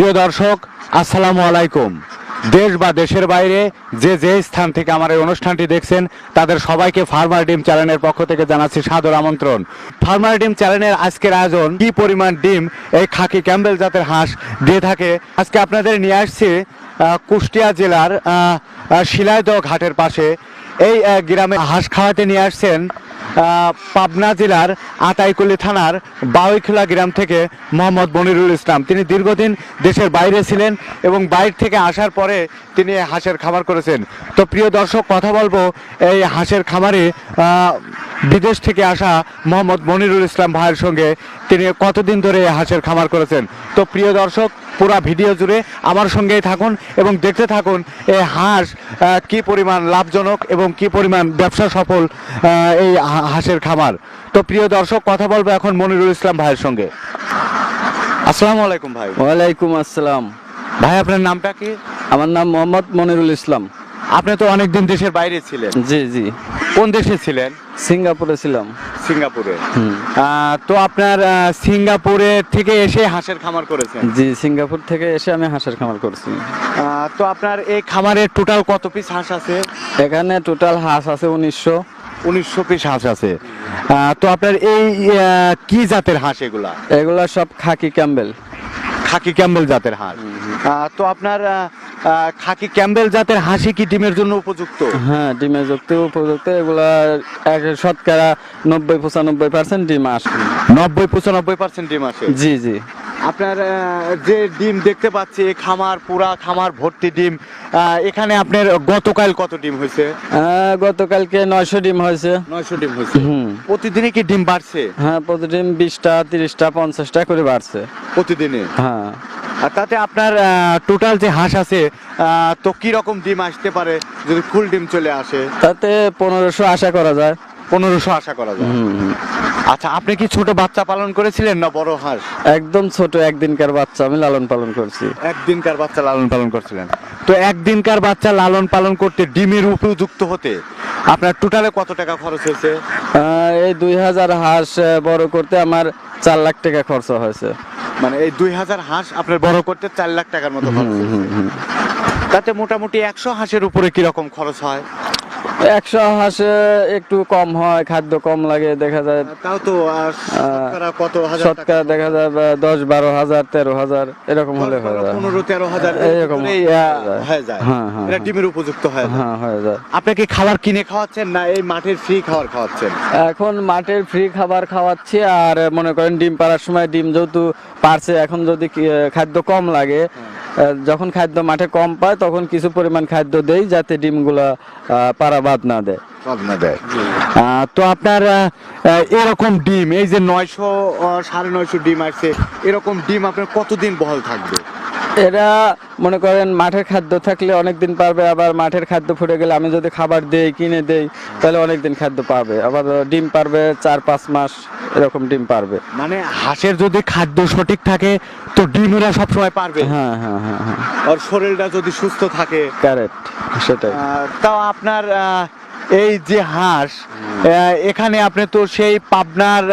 প্রিয় দর্শক, আসসালামু আলাইকুম। দেশ বা দেশের বাইরে যে যে স্থান থেকে আমার এই অনুষ্ঠানটি দেখছেন, তাদের সবাইকে ফার্মার ডিম চ্যানেলের পক্ষ থেকে জানাচ্ছি সাদর আমন্ত্রণ। ফার্মার ডিম চ্যানেলের আজকের আয়োজন, কি পরিমাণ ডিম এই খাকি ক্যাম্বেল জাতের হাঁস দিয়ে থাকে? আজকে আপনাদের নিয়ে আসছি কুষ্টিয়া জেলার শিলাইদহ ঘাটের পাশে। এই গ্রামে হাঁস খাওয়াতে নিয়ে আসছেন পাবনা জেলার আতাইকুলি থানার বাউইখোলা গ্রাম থেকে মোহাম্মদ মনিরুল ইসলাম। তিনি দীর্ঘদিন দেশের বাইরে ছিলেন এবং বাইরে থেকে আসার পরে তিনি হাঁসের খামার করেছেন। তো প্রিয় দর্শক, কথা বলব এই হাঁসের খামারে বিদেশ থেকে আসা মোহাম্মদ মনিরুল ইসলাম ভাইয়ের সঙ্গে। তিনি কতদিন ধরে হাঁসের খামার করেছেন? তো প্রিয় দর্শক পুরা ভিডিও জুড়ে আমার সঙ্গেই থাকুন এবং দেখতে থাকুন এই হাঁস কি পরিমাণ লাভজনক এবং কি পরিমাণ ব্যবসা সফল এই হাঁসের খামার। তো প্রিয় দর্শক কথা বলব এখন মনিরুল ইসলাম ভাইয়ের সঙ্গে। আসসালামু আলাইকুম ভাই। ওয়ালাইকুম আসসালাম। ভাই আপনার নামটা কি? আমার নাম মোহাম্মদ মনিরুল ইসলাম। আপনি তো অনেকদিন দেশের বাইরে ছিলেন। জি জি। কোন দেশে ছিলেন? সিঙ্গাপুরে ছিলাম। সিঙ্গাপুরে। তো আপনার সিঙ্গাপুরে থেকে এসে হাঁসের খামার করেছেন? জি সিঙ্গাপুর থেকে এসে আমি হাঁসের খামার করছি। তো আপনার এই খামারের টোটাল কত পিস হাঁস আছে? এখানে টোটাল হাঁস আছে উনিশশো। উনিশশো পিস হাঁস আছে। তো আপনার এই কি জাতের হাঁস এগুলা? এগুলা সব খাকি ক্যাম্বেল। খাকি ক্যাম্বেল জাতের হাঁস। তো আপনার খাকি ক্যাম্বেল জাতের হাসি কি ডিমের জন্য উপযুক্ত? হ্যাঁ ডিমের যুক্ত উপযুক্ত। এগুলা এক শতকরা নব্বই পঁচানব্বই পার্সেন্ট ডিম আসে। নব্বই পঁচানব্বই পার্সেন্ট ডিম আসে। জি জি। আপনার যে ডিম দেখতে পাচ্ছি খামার পুরা খামার ভর্তি ডিম এখানে আপনার গতকাল কত ডিম হয়েছে? গতকালকে নয়শো ডিম হয়েছে। নয়শো ডিম হয়েছে। প্রতিদিনই কি ডিম বাড়ছে? হ্যাঁ প্রতিদিন বিশটা তিরিশটা পঞ্চাশটা করে বাড়ছে। প্রতিদিনে? হ্যাঁ। আর তাতে আপনার টোটাল যে হাঁস আছে তো কি রকম ডিম আসতে পারে যদি ফুল ডিম চলে আসে? তাতে পনেরোশো আশা করা যায়। পনেরোশো আশা করা যায়। আচ্ছা আপনি কি ছোট বাচ্চা পালন করেছিলেন না বড় হাঁস? একদম ছোট একদিনকার বাচ্চা আমি লালন পালন করছি। একদিনকার বাচ্চা লালন পালন করছিলেন। তো একদিনকার বাচ্চা লালন পালন করতে ডিমের উপযুক্ত হতে আপনার টোটালে কত টাকা খরচ হয়েছে? এই দুই হাজার হাঁস বড় করতে আমার চার লাখ টাকা খরচ হয়েছে। মানে এই দুই হাজার হাঁস আপনার বড় করতে চার লাখ টাকার মতো খরচ। তাতে মোটামুটি একশো হাঁসের উপরে কি রকম খরচ হয়? একশো হাঁসে একটু কম হয় খাদ্য কম লাগে দেখা যায় তাও তো কত শতকরা দেখা যায় দশ বারো হাজার তেরো হাজার এরকম হলে হয়ে যায়। পনেরো তেরো হাজার হয়ে যায়। হয়ে যায়। হ্যাঁ, হ্যাঁ, এটা। ডিমের উপযুক্ত হয়ে হ্যাঁ হয়ে যায়। আপনি কি খাবার কিনে খাওয়াচ্ছেন না এই মাঠের ফ্রি খাবার খাওয়াচ্ছেন? এখন মাঠের ফ্রি খাবার খাওয়াচ্ছি আর মনে করেন ডিম পাড়ার সময় ডিম যেহেতু পারছে এখন যদি খাদ্য কম লাগে যখন খাদ্য মাঠে কম পায় তখন কিছু পরিমাণ খাদ্য দেই যাতে ডিমগুলো পারা বাদ না দেয়। না দেয়। তো আপনার এরকম ডিম এই যে নয়শো সাড়ে নয়শো ডিম আছে এরকম ডিম আপনার কতদিন বহাল থাকবে? এরা মনে করেন মাঠের খাদ্য থাকলে অনেক দিন পারবে আবার মাঠের খাদ্য ফুটে গেলে আমি যদি খাবার দেই কিনে দেই তাহলে অনেক দিন খাদ্য পাবে। আবার ডিম পারবে চার পাঁচ মাস এরকম ডিম পারবে। মানে হাঁসের যদি খাদ্য সঠিক থাকে তো ডিমেরা সবসময় পারবে। হ্যাঁ হ্যাঁ হ্যাঁ হ্যাঁ। আর শরীরটা যদি সুস্থ থাকে। ক্যারেক্ট সেটাই। তাও আপনার এই যে হাঁস এখানে আপনি তো সেই পাবনার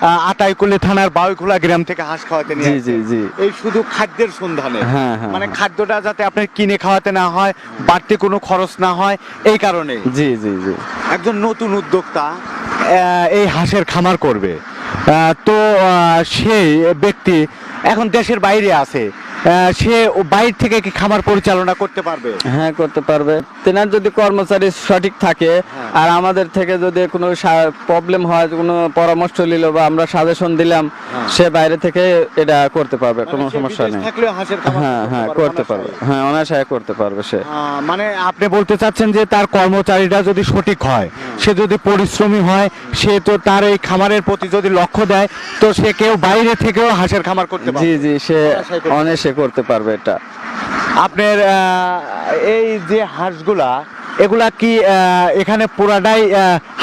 আহ, থানার বাউইখোলা গ্রাম থেকে হাঁস খাওয়াতে নিয়ে জি জি এই শুধু খাদ্যের সন্ধানে। হ্যাঁ, হ্যাঁ, মানে হ্যাঁ। খাদ্যটা যাতে আপনার কিনে খাওয়াতে না হয় বাড়তি কোনো খরচ না হয় এই কারণে জি জি জি। একজন নতুন উদ্যোক্তা এই হাঁসের খামার করবে। আহ, তো সেই ব্যক্তি এখন দেশের বাইরে আছে। সে বাইরে থেকে কি খামার পরিচালনা করতে পারবে? হ্যাঁ করতে পারবে। তেনার যদি কর্মচারী সঠিক থাকে হ্যাঁ। আর আমাদের থেকে যদি কোনো প্রবলেম হয় কোনো পরামর্শ নিল বা আমরা সাজেশন দিলাম হ্যাঁ। সে বাইরে থেকে এটা করতে পারবে কোনো মানে সমস্যা নেই। হ্যাঁ হ্যাঁ করতে পারবে অনায়াসে। হ্যাঁ অনায়াসায় করতে পারবে সে। মানে আপনি বলতে চাচ্ছেন যে তার কর্মচারীরা যদি সঠিক হয় সে যদি পরিশ্রমী হয় সে তো তার এই খামারের প্রতি যদি লক্ষ্য দেয় তো সে কেউ বাইরে থেকেও হাঁসের খামার করতে জি জি সে অনায়াসায় অনায়াসে করতে পারবে এটা। আপনার এই যে হাঁসগুলা এগুলা কি এখানে পুরাটাই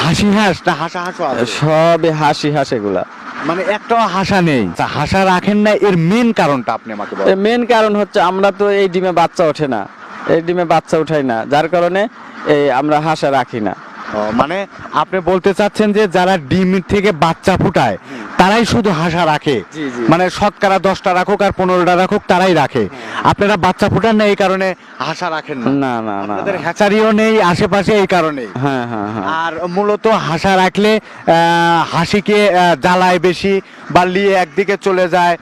হাসি হাঁস না হাসা হাঁসও আছে? সবই হাসি হাস এগুলা। মানে একটাও হাসা নেই। হাসা রাখেন না এর মেন কারণটা আপনি আমাকে বলেন। মেন কারণ হচ্ছে আমরা তো এই ডিমে বাচ্চা ওঠে না। এই ডিমে বাচ্চা উঠাই না যার কারণে এই আমরা হাঁসা রাখি না। মানে আপনি বলতে চাচ্ছেন যে যারা ডিম থেকে বাচ্চা ফুটায় তারাই শুধু হাসা রাখে। মানে শতকরা দশটা রাখুক আর পনেরোটা রাখুক তারাই রাখে। আপনারা বাচ্চা ফুটান না এই কারণে হাসা রাখেন না। না না আপনাদের হ্যাচারিও নেই আশেপাশে এই কারণে হ্যাঁ হ্যাঁ হ্যাঁ। আর মূলত হাসা রাখলে হাসিকে জ্বালায় বেশি বা লিয়ে একদিকে চলে যায়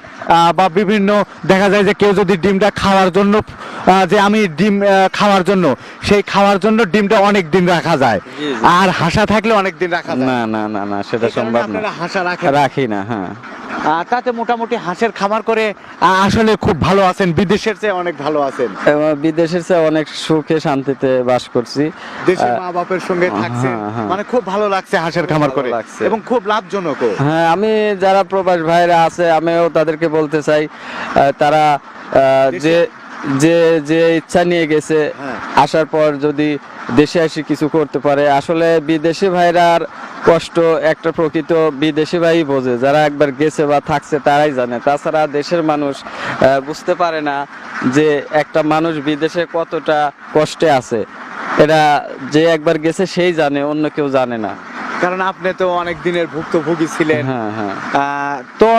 বা বিভিন্ন দেখা যায় যে কেউ যদি ডিমটা খাওয়ার জন্য যে আমি ডিম খাওয়ার জন্য সেই খাওয়ার জন্য ডিমটা অনেক দিন রাখা যায়। আর হাসা থাকলে অনেক দিন রাখা না না না না সেটা সম্ভব না। আপনারা হাসা রাখেন। রাখি না হ্যাঁ। তাতে মোটামুটি হাঁসের খামার করে আসলে খুব ভালো আছেন। বিদেশের চেয়ে অনেক ভালো আছেন। বিদেশের চেয়ে অনেক সুখে শান্তিতে বাস করছি। দেশের মা বাপের সঙ্গে থাকছেন। হ্যাঁ, হ্যাঁ। মানে খুব ভালো লাগছে হাঁসের খামার করে। লাগছে। এবং খুব লাভজনকও। হ্যাঁ আমি যারা প্রবাস ভাইরা আছে আমিও তাদেরকে বলতে চাই তারা আহ, যে যে যে ইচ্ছা নিয়ে গেছে হ্যাঁ। আসার পর যদি দেশে এসে কিছু করতে পারে আসলে বিদেশি ভাইরার কষ্ট একটা প্রকৃত বিদেশি ভাই বোঝে। যারা একবার গেছে বা থাকছে তারাই জানে। তাছাড়া দেশের মানুষ বুঝতে পারে না যে একটা মানুষ বিদেশে কতটা কষ্টে আছে। এটা যে একবার গেছে সেই জানে অন্য কেউ জানে না। কারণ আপনি তো অনেক দিনের ভুক্তভোগী ছিলেন। হ্যাঁ হ্যাঁ। তো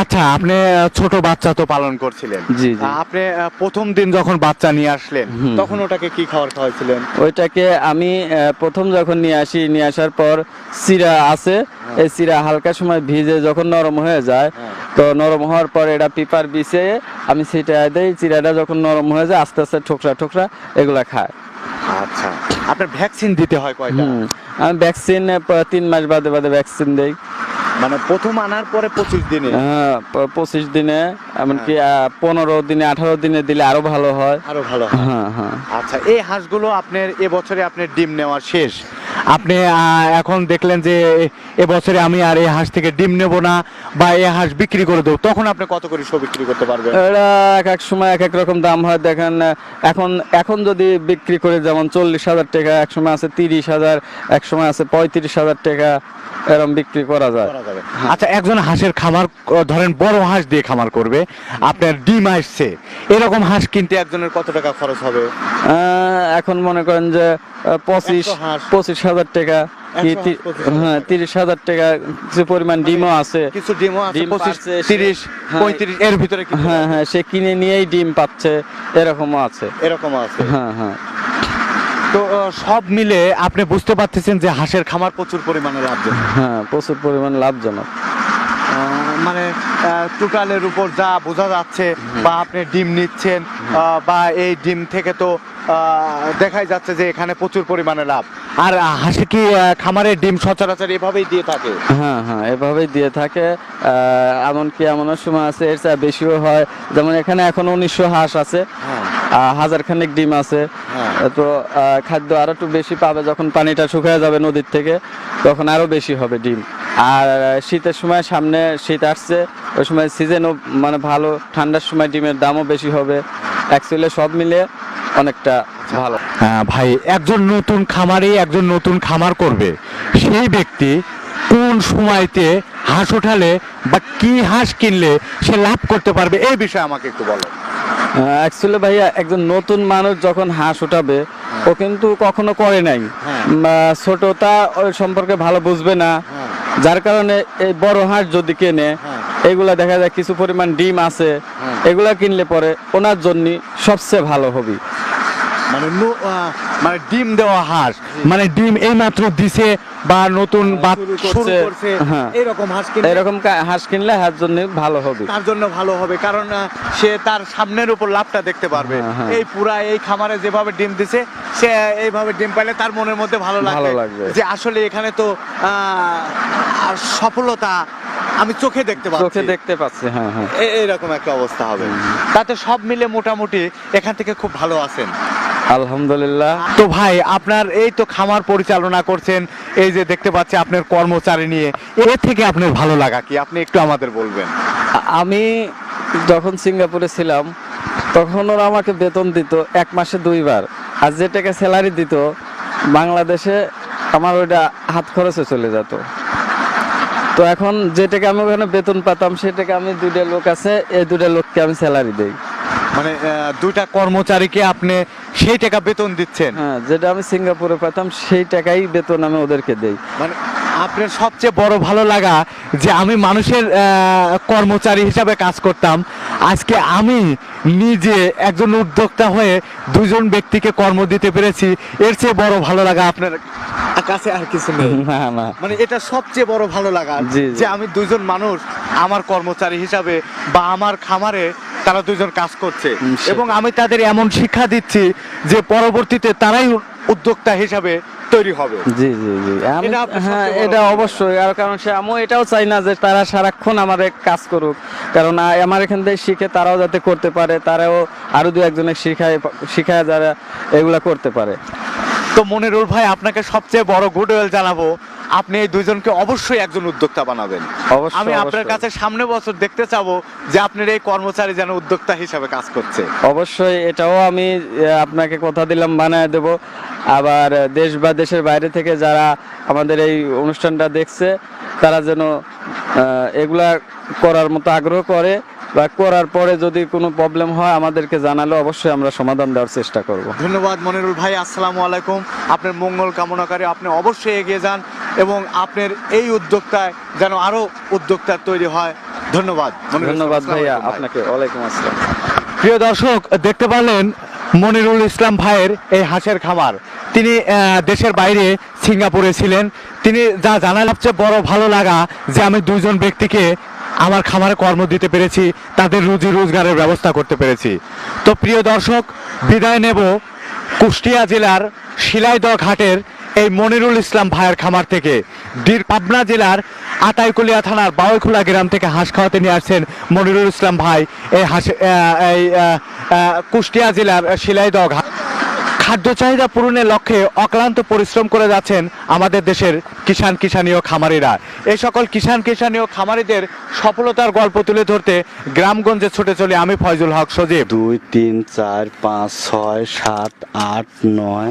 আচ্ছা আপনি ছোট বাচ্চা তো পালন করছিলেন। আপনি প্রথম দিন যখন বাচ্চা নিয়ে আসলেন তখন ওটাকে কি খাবার খাওয়াইছিলেন ওইটাকে আমি প্রথম যখন নিয়ে আসি নিয়ে আসার পর চিরা আছে। এই চিরা হালকা সময় ভিজে যখন নরম হয়ে যায় হ্যাঁ। তো নরম হওয়ার পর এটা পিপার বিছে আমি সেটা দেই চিরাটা যখন নরম হয়ে যায় আস্তে আস্তে ঠোকরা ঠোকরা এগুলা খায়। আচ্ছা। আপনার ভ্যাকসিন দিতে হয় কয়টা? আমি ভ্যাকসিন তিন মাস বাদে বাদে ভ্যাকসিন দেই। মানে প্রথম আনার পরে পঁচিশ দিনে? হ্যাঁ পঁচিশ দিনে এমনকি আহ, পনেরো দিনে আঠারো দিনে দিলে আরও ভালো হয়। আরও ভালো হয়। হ্যাঁ হ্যাঁ। আচ্ছা এই হাঁসগুলো আপনার এবছরে আপনার ডিম নেওয়া শেষ। আপনি এখন দেখলেন যে এবছরে আমি আর এই হাঁস থেকে ডিম নেব না বা এই হাঁস বিক্রি করে দেবো তখন আপনি কত করে শো বিক্রি করতে পারবেন? এটা এক এক সময় এক এক রকম দাম হয় দেখেন এখন এখন যদি বিক্রি করে যেমন চল্লিশ হাজার টাকা এক সময় আছে তিরিশ হাজার এক সময় আছে পঁয়ত্রিশ হাজার টাকা এরকম বিক্রি করা যায়। আচ্ছা একজন হাঁসের খামার ধরেন বড় হাঁস দিয়ে খামার করবে আপনার ডিম আসছে এরকম হাঁস কিনতে একজনের কত টাকা খরচ হবে? এখন মনে করেন যে পঁচিশ পঁচিশ হাজার টাকা হ্যাঁ তিরিশ হাজার টাকা কিছু পরিমাণ ডিমও আছে। কিছু ডিমও আছে ডিম পঁচিশ পাচ্ছে তিরিশ হ্যাঁ। পঁয়ত্রিশ এর ভিতরে হ্যাঁ হ্যাঁ সে কিনে নিয়েই ডিম পাচ্ছে এরকমও আছে। এরকম আছে। হ্যাঁ হ্যাঁ। তো সব মিলে আপনি বুঝতে পারতেছেন যে হাঁসের খামার প্রচুর পরিমাণে লাভজনক। হ্যাঁ প্রচুর পরিমাণে লাভজনক। মানে টোটালের উপর যা বোঝা যাচ্ছে বা আপনি ডিম নিচ্ছেন বা এই ডিম থেকে তো দেখাই যাচ্ছে যে এখানে প্রচুর পরিমাণে লাভ। আর হাঁসে কি আহ, খামারের ডিম সচরাচর এভাবেই দিয়ে থাকে? হ্যাঁ হ্যাঁ এভাবেই দিয়ে থাকে। এমনকি এমন সময় আছে এর চেয়ে বেশিও হয়। যেমন এখানে এখন উনিশশো হাঁস আছে। হ্যাঁ। হাজার খানেক ডিম আছে। হ্যাঁ। তো খাদ্য আরও একটু বেশি পাবে যখন পানিটা শুকিয়ে যাবে নদীর থেকে তখন আরও বেশি হবে ডিম। আর শীতের সময় সামনে শীত আসছে ওই সময় সিজনও মানে ভালো ঠান্ডার সময় ডিমের দামও বেশি হবে। অ্যাকচুয়ালি সব মিলে অনেকটা ভালো হ্যাঁ ভাই একজন নতুন খামারি একজন নতুন খামার করবে সেই ব্যক্তি কোন সময়তে হাঁস ওঠালে বা কি হাঁস কিনলে সে লাভ করতে পারবে এই বিষয়ে আমাকে একটু বলো অ্যাকচুয়ালি ভাইয়া একজন নতুন মানুষ যখন হাঁস উঠাবে ও কিন্তু কখনো করে নাই হ্যাঁ। ছোটটা ওই সম্পর্কে ভালো বুঝবে না হ্যাঁ। যার কারণে এই বড় হাঁস যদি কেনে। এগুলা দেখা যায় কিছু পরিমাণ ডিম আছে। এগুলা কিনলে পরে ওনার জন্য সবচেয়ে ভালো হবে মানে মানে ডিম দেওয়া হাঁস। মানে ডিম দিছে বা নতুন করছে। করছে। হ্যাঁ। এরকম হাঁস কিনলে এরকম হাঁস কিনলে হাঁস জন্য ভালো হবে। তার জন্য ভালো হবে কারণ সে তার সামনের উপর লাভটা দেখতে পারবে। হ্যাঁ, হ্যাঁ। এই পুরা এই খামারে যেভাবে ডিম দিছে সে এইভাবে ডিম পাইলে তার মনের মধ্যে ভালো লাগবে। যে আসলে এখানে তো সফলতা আমি চোখে দেখতে পাচ্ছি। চোখে দেখতে পাচ্ছি হ্যাঁ হ্যাঁ। এ- এইরকম একটা অবস্থা হবে। তাতে সব মিলে মোটামুটি এখান থেকে খুব ভালো আছেন। আলহামদুলিল্লাহ। তো ভাই আপনার এই তো খামার পরিচালনা করছেন এই যে দেখতে পাচ্ছি আপনার কর্মচারী নিয়ে এ থেকে আপনার ভালো লাগা কি? আপনি একটু আমাদের বলবেন। আমি যখন সিঙ্গাপুরে ছিলাম তখন ওরা আমাকে বেতন দিত এক মাসে দুইবার। আর যে টাকা স্যালারি দিত বাংলাদেশে আমার ওইটা হাত খরচে চলে যেত। তো এখন যে টাকা আমি ওখানে বেতন পেতাম সে টাকা আমি দুইটা লোক আছে এই দুইটা লোককে আমি স্যালারি দেই। মানে দুইটা কর্মচারীকে আপনি সেই টাকা বেতন দিচ্ছেন। হ্যাঁ যেটা আমি সিঙ্গাপুরে পেতাম সেই টাকাই বেতন আমি ওদেরকে দেই। মানে আপনার সবচেয়ে বড় ভালো লাগা যে আমি মানুষের কর্মচারী হিসাবে কাজ করতাম। আজকে আমি নিজে একজন উদ্যোক্তা হয়ে দুজন ব্যক্তিকে কর্ম দিতে পেরেছি। এর চেয়ে বড় ভালো লাগা আপনার কাছে আর কিছু নেই। না না। মানে এটা সবচেয়ে বড় ভালো লাগা। যে আমি দুজন মানুষ আমার কর্মচারী হিসাবে বা আমার খামারে তারা দুজন কাজ করছে। এবং আমি তাদের এমন শিক্ষা দিচ্ছি যে পরবর্তীতে তারাই উদ্যোক্তা হিসাবে তৈরি হবে। জি জি জি। আমি হ্যাঁ এটা অবশ্যই। আর কারণ সে আমিও এটাও চাই না যে তারা সারাক্ষণ আমার এক কাজ করুক। কারণ আমার এখান থেকে শিখে তারাও যাতে করতে পারে তারাও আরও দু একজনের শিখায় শিখায় যারা এগুলা করতে পারে। তো মনিরুল ভাই আপনাকে সবচেয়ে বড় গুডওয়েল জানাব আপনি এই দুইজনকে অবশ্যই একজন উদ্যোক্তা বানাবেন। আমি আপনার কাছে সামনে বছর দেখতে চাবো যে আপনার এই কর্মচারী যেন উদ্যোক্তা হিসাবে কাজ করছে। অবশ্যই এটাও আমি আপনাকে কথা দিলাম বানায় দেব। আবার দেশ বা দেশের বাইরে থেকে যারা আমাদের এই অনুষ্ঠানটা দেখছে তারা যেন এগুলা করার মতো আগ্রহ করে বা করার পরে যদি কোনো প্রবলেম হয় আমাদেরকে জানালে অবশ্যই আমরা সমাধান দেওয়ার চেষ্টা করব। ধন্যবাদ মনিরুল ভাই আসসালামু আলাইকুম। আপনার মঙ্গল কামনাকারী আপনি অবশ্যই এগিয়ে যান। এবং আপনার এই উদ্যোক্তায় যেন আরও উদ্যোক্তা তৈরি হয়। ধন্যবাদ। ধন্যবাদ ভাইয়া। আপনাকে। ওয়ালাইকুম আসসালাম। প্রিয় দর্শক দেখতে পারলেন মনিরুল ইসলাম ভাইয়ের এই হাঁসের খামার। তিনি দেশের বাইরে সিঙ্গাপুরে ছিলেন। তিনি যা জানাল সবচেয়ে বড় ভালো লাগা যে আমি দুইজন ব্যক্তিকে আমার খামারে কর্ম দিতে পেরেছি তাদের রুজি রোজগারের ব্যবস্থা করতে পেরেছি। তো প্রিয় দর্শক বিদায় নেব কুষ্টিয়া জেলার শিলাইদহ ঘাটের এই মনিরুল ইসলাম ভাইয়ের খামার থেকে। পাবনা জেলার আতাইকুলিয়া থানার বাউইখোলা গ্রাম থেকে হাঁস খাওয়াতে নিয়ে আসছেন মনিরুল ইসলাম ভাই। এই হাঁস এই কুষ্টিয়া জেলার শিলাইদহ ঘাট খাদ্য চাহিদা পূরণের লক্ষ্যে অক্লান্ত পরিশ্রম করে যাচ্ছেন আমাদের দেশের কিষান কিষানীয় খামারিরা। এই সকল কিষান কিষানীয় খামারিদের সফলতার গল্প তুলে ধরতে গ্রামগঞ্জে ছুটে চলে আমি ফয়জুল হক সজীব। দুই, তিন, চার, পাঁচ, ছয়, সাত, আট, নয়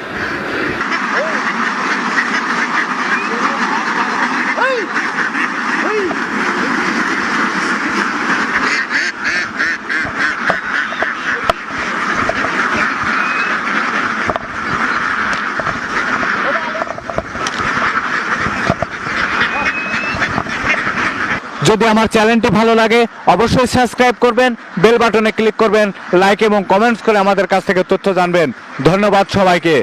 যদি আমার চ্যানেলটি ভালো লাগে, অবশ্যই সাবস্ক্রাইব করবেন, বেল বাটনে ক্লিক করবেন লাইক এবং কমেন্টস করে আমাদের কাছ থেকে তথ্য জানবেন। ধন্যবাদ সবাইকে।